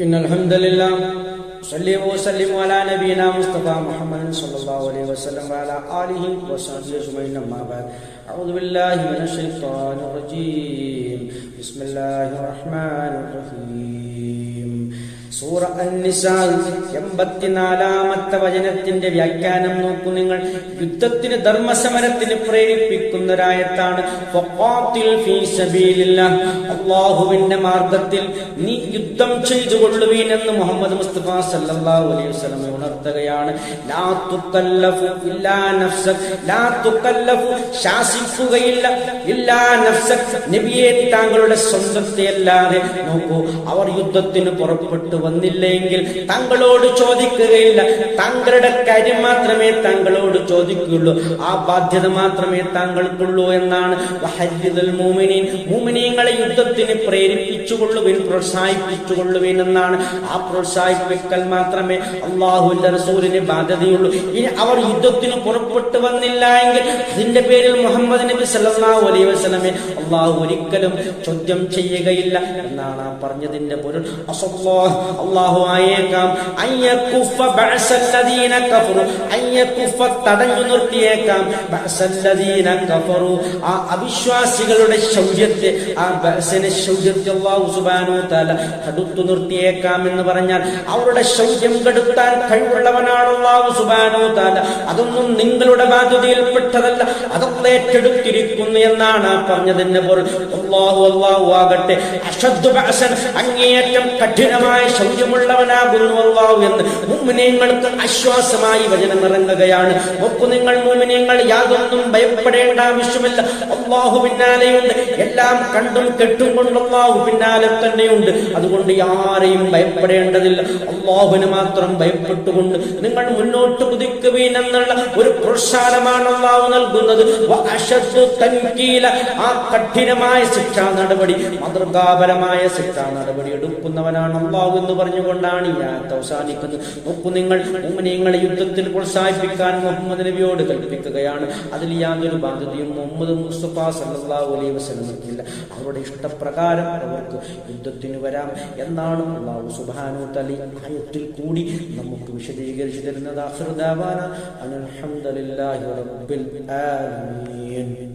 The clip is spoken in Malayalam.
إن الحمد لله صلي وسلم على نبينا مصطفى محمد صلى الله عليه وسلم وعلى آله وصحبه أجمعين أما بعد. أعوذ بالله من الشيطان الرجيم. بسم الله الرحمن الرحيم. സൂറ എൺപത്തിനാലാമത്തെ വചനത്തിന്റെ വ്യാഖ്യാനം നോക്കൂ നിങ്ങൾ. യുദ്ധത്തിന് ധർമ്മസമരത്തിന് പ്രേരിപ്പിക്കുന്നൊരായത്താണ്. അള്ളാഹുവിന്റെ മാർഗത്തിൽ നീ യുദ്ധം ചെയ്തു കൊള്ളുവീൻ എന്ന് മുഹമ്മദ് മുസ്തഫ സല്ലല്ലാഹു അലൈഹി വസല്ലം ഉണർത്തുകയാണ്. ശാസിക്കുകയില്ല. ഇല്ലാ നഫ്സക്. നബിയെ താങ്കളുടെ സ്വന്തത്തെ അല്ലാതെ നോക്കൂ അവർ യുദ്ധത്തിന് പുറപ്പെട്ടു വന്നില്ലെങ്കിൽ തങ്ങളോട് ചോദിക്കുകയില്ല. താങ്കളുടെ കാര്യം മാത്രമേ തങ്ങളോട് ചോദിക്കുകയുള്ളൂ. ആ ബാധ്യത മാത്രമേ താങ്കൾക്കുള്ളൂ എന്നാണ്. വഹരിദുൽ മുഅ്മിനീൻ മുഅ്മിനീങ്ങളെ യുദ്ധത്തിന് പ്രേരിപ്പിച്ചുകൊള്ളുവിൻ പ്രോത്സാഹിപ്പിച്ചുകൊള്ളുവിൻ എന്നാണ്. ആ പ്രോത്സാഹിപ്പിക്കൽ മാത്രമേ അള്ളാഹുവിന്റെ റസൂലിന് ബാധ്യതയുള്ളൂ. ഇനി അവർ യുദ്ധത്തിന് പുറപ്പെട്ടു വന്നില്ല എങ്കിൽ അതിന്റെ പേരിൽ മുഹമ്മദ് നബി സല്ലല്ലാഹു അലൈഹി വസല്ലമെ അള്ളാഹു ഒരിക്കലും ചോദ്യം ചെയ്യുകയില്ല എന്നാണ് ആ പറഞ്ഞതിന്റെ പൊരുൾ. അസല്ലാഹ് അള്ളാഹു ആയേക്കാം. തടഞ്ഞു നിർത്തിയേക്കാം. ആ അവിശ്വാസികളുടെ ശൗര്യത്തെ ആ ബഅസനെ ശൗര്യത്തെ അള്ളാഹു സുബ്ഹാനഹു തആല തടുത്തു നിർത്തിയേക്കാം എന്ന് പറഞ്ഞാൽ അവരുടെ ശൗര്യം കെടുത്താൻ കഴിവുള്ളവനാണ് അള്ളാഹു സുബ്ഹാനഹു തആല അതൊന്നും നിങ്ങളുടെ ബാധ്യതയിൽപ്പെട്ടതല്ല. അതൊക്കെ ഏറ്റെടുത്തിരിക്കുന്നു എന്നാണ് പറഞ്ഞതിന്റെ പൊരുൾ. അള്ളാഹു അള്ളാഹു ആകട്ടെ. അഷദ്ദു ബഅസൻ അങ്ങേയറ്റം കഠിനമായ ശൗര്യമുള്ളവനാകുന്നു അള്ളാഹു എന്ന് മുഅ്മിനീങ്ങൾക്ക് ആശ്വാസമായി വചനം ഇറങ്ങുകയാണ്. നോക്കു നിങ്ങൾ മുഅ്മിനീങ്ങൾ യാതൊന്നും ഭയപ്പെടേണ്ട ആവശ്യമില്ല. അള്ളാഹു പിന്നാലെയുണ്ട്. എല്ലാം കണ്ടും കെട്ടും കൊണ്ട് അള്ളാഹു പിന്നാലെ തന്നെയുണ്ട്. അതുകൊണ്ട് ആരെയും ഭയപ്പെടേണ്ടതില്ല. അള്ളാഹുവിന് മാത്രം ഭയപ്പെട്ടുകൊണ്ട് നിങ്ങൾ മുന്നോട്ട് കുതിക്കുവീൻ എന്നുള്ള ഒരു പ്രോത്സാഹനമാണ് അള്ളാഹു നൽകുന്നത്. ആ കഠിനമായ ശിക്ഷാ നടപടി മാതൃകാപരമായ ശിക്ഷാ നടപടി എടുക്കുന്നവനാണ് അള്ളാഹു എന്ന് പറഞ്ഞുകൊണ്ടാണ് ഈ ആയത്ത് അവസാനിക്കുന്നത്. നോക്കൂ നിങ്ങൾ മുഅ്മിനീങ്ങളെ യുദ്ധത്തിൽ പ്രോത്സാഹിപ്പിക്കാൻ മുഹമ്മദ് നബിയോട് കൽപ്പിക്കുകയാണ്. അതിൽ യാതൊരു ബാധ്യതയും മുഹമ്മദ് മുസ്തഫ അലൈഹി വസല്ലമക്കില്ല അവരുടെ ഇഷ്ടപ്രകാരം അവർക്ക് യുദ്ധത്തിന് വരാം എന്നാണ് അള്ളാഹു സുബ്ഹാനഹു തലി ആയത്തിൽ കൂടി നമുക്ക് വിശദീകരിച്ചു തരുന്നത്. അനഹമ്മദ് അൽഹംദുലില്ലാഹി റബ്ബിൽ ആലമീൻ.